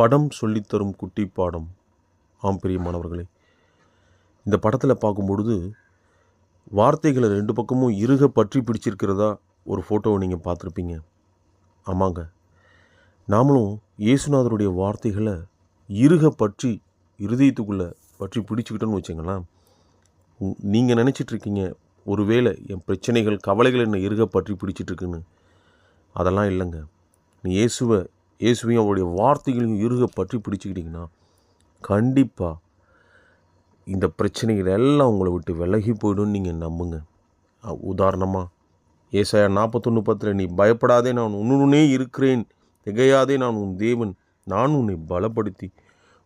படம் சொல்லித்தரும் குட்டி பாடம். ஆம் பிரியமானவர்களே இந்த படத்தில் பார்க்கும்பொழுது வார்த்தைகளை ரெண்டு பக்கமும் இருக பற்றி பிடிச்சிருக்கிறதா ஒரு ஃபோட்டோவை நீங்கள் பார்த்துருப்பீங்க. ஆமாங்க. நாமளும் இயேசுநாதருடைய வார்த்தைகளை இருக பற்றி இருதயத்துக்குள்ளே பற்றி பிடிச்சிக்கிட்டோன்னு வச்சுங்களேன் நீங்கள் நினச்சிட்ருக்கீங்க ஒருவேளை என் பிரச்சனைகள் கவலைகள் என்னை இருக பற்றி பிடிச்சிட்ருக்குன்னு. அதெல்லாம் இல்லைங்க. நீ இயேசுவை இயேசுவையும் அவருடைய வார்த்தைகளையும் இருக பற்றி பிடிச்சிக்கிட்டிங்கன்னா கண்டிப்பாக இந்த பிரச்சனைகள் எல்லாம் உங்களை விட்டு விலகி போய்டும் நீங்கள் நம்புங்க. உதாரணமாக ஏசாயா நாற்பத்தொன்று பத்தில் நீ பயப்படாதே நான் உன்னுடனே இருக்கிறேன். திகையாதே நான் உன் தேவன். நான் உன்னை பலப்படுத்தி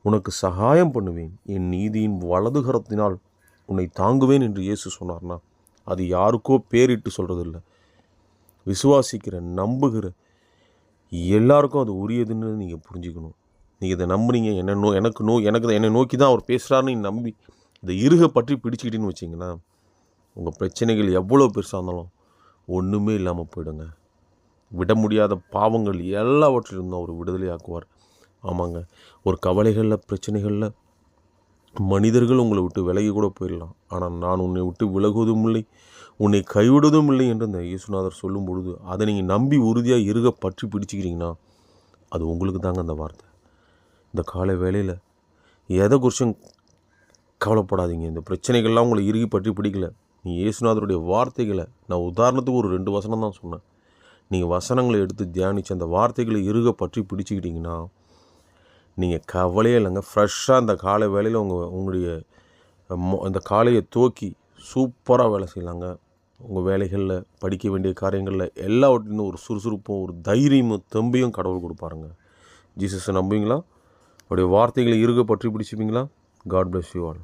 உனக்கு சகாயம் பண்ணுவேன். என் நீதியின் வலதுகரத்தினால் உன்னை தாங்குவேன் என்று இயேசு சொன்னார்னா அது யாருக்கோ பேரிட்டு சொல்கிறதில்ல விசுவாசிக்கிற நம்புகிற எல்லாருக்கும் அது உரியதுன்னு நீங்கள் புரிஞ்சுக்கணும். நீங்கள் இதை நம்புனீங்க என்ன நோ எனக்கு நோ எனக்கு என்னை நோக்கி தான் அவர் பேசுகிறாருன்னு நம்பி இதை இருக பற்றி பிடிச்சிக்கிட்டேன்னு வச்சிங்கன்னா உங்கள் பிரச்சனைகள் எவ்வளோ பெருசாக இருந்தாலும் ஒன்றுமே இல்லாமல் போயிடுங்க. விட முடியாத பாவங்கள் எல்லாவற்றிலிருந்தும் அவர் விடுதலை ஆக்குவார் ஆமாங்க ஒரு கவலைகளில் பிரச்சனைகளில் மனிதர்கள் உங்களை விட்டு விலகி கூட போயிடலாம். ஆனால் நான் உன்னை விட்டு விலகுவதும் இல்லை. உன்னை கைவிடுவதும் இல்லை என்று இந்த இயேசுநாதர் சொல்லும் பொழுது அதை நீங்கள் நம்பி உறுதியாக இருக பற்றி பிடிச்சிக்கிறீங்கன்னா அது உங்களுக்கு தாங்க அந்த வார்த்தை. இந்த காலை வேளையில் எதை குறிச்சும் கவலைப்படாதீங்க. இந்த பிரச்சனைகள்லாம் உங்களை இறுகி பற்றி பிடிக்கல. நீ இயேசுநாதருடைய வார்த்தைகளை நான் உதாரணத்துக்கு ஒரு ரெண்டு வசனம் தான் சொன்னேன். நீங்கள் வசனங்களை எடுத்து தியானித்து அந்த வார்த்தைகளை இறுக பற்றி பிடிச்சிக்கிட்டிங்கன்னா நீங்கள் கவலையே இல்லைங்க. ஃப்ரெஷ்ஷாக அந்த காலை வேலையில் உங்கள் உங்களுடைய அந்த காலையை தூக்கி சூப்பராக வேலை செய்யலாங்க. உங்கள் வேலைகளில் படிக்க வேண்டிய காரியங்களில் எல்லாவற்றிலும் ஒரு சுறுசுறுப்பும் ஒரு தைரியமும் தம்பியும் கடவுள் கொடுப்பாருங்க. ஜீசஸை நம்புவீங்களா? அவருடைய வார்த்தைகளை இறுக பற்றி பிடிச்சிப்பீங்களா? God bless you all